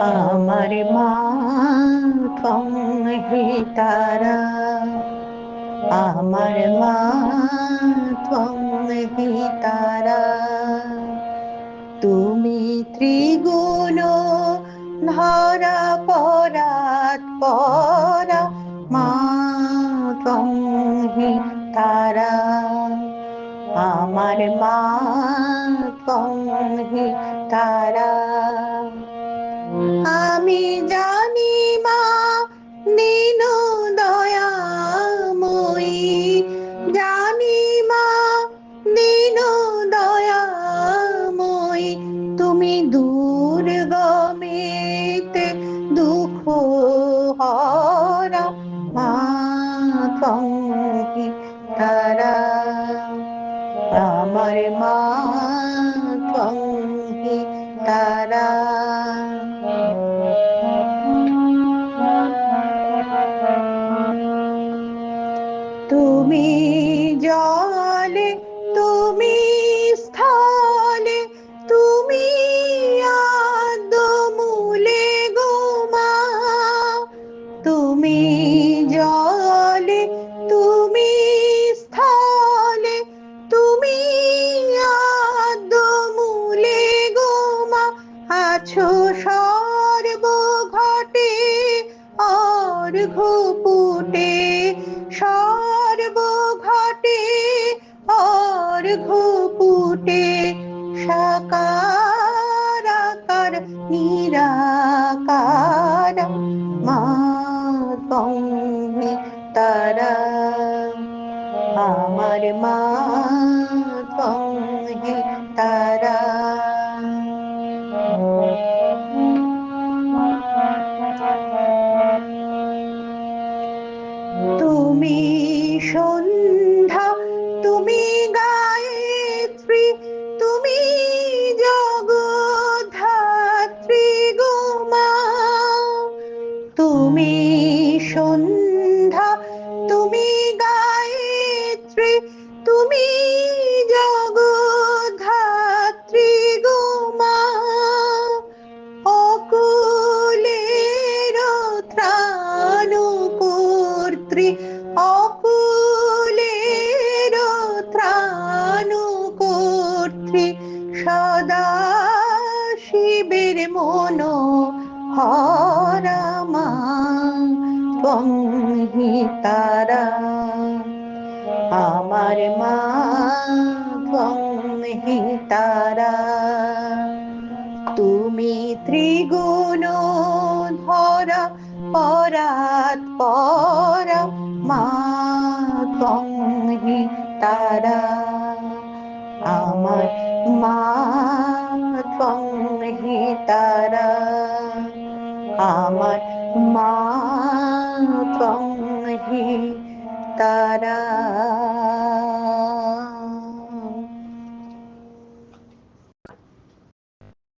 আমার মা তারা। আমার মা তারা। তুমি ত্রিগুণ ধরা পরাত পরা আমার মা হি তারা? আমি জানি মা কঙ্কি তারা। তুমি জলে আছো সর্ব ঘটে আর ঘুপুটে। সর্ব ঘটে আর ঘুপুটে। সাকারাকার নিরাকার। মা তারা, আমার মা কর্ত্রী অকুলের ত্রাণ কর্ত্রী সদা শিবের মন হরামা হি তারা আমার মা হি তারা তুমি ত্রিগুণ ধরা পরাত পরা মা তারা। আমার মা হি তারা। আমার মা হি তারা।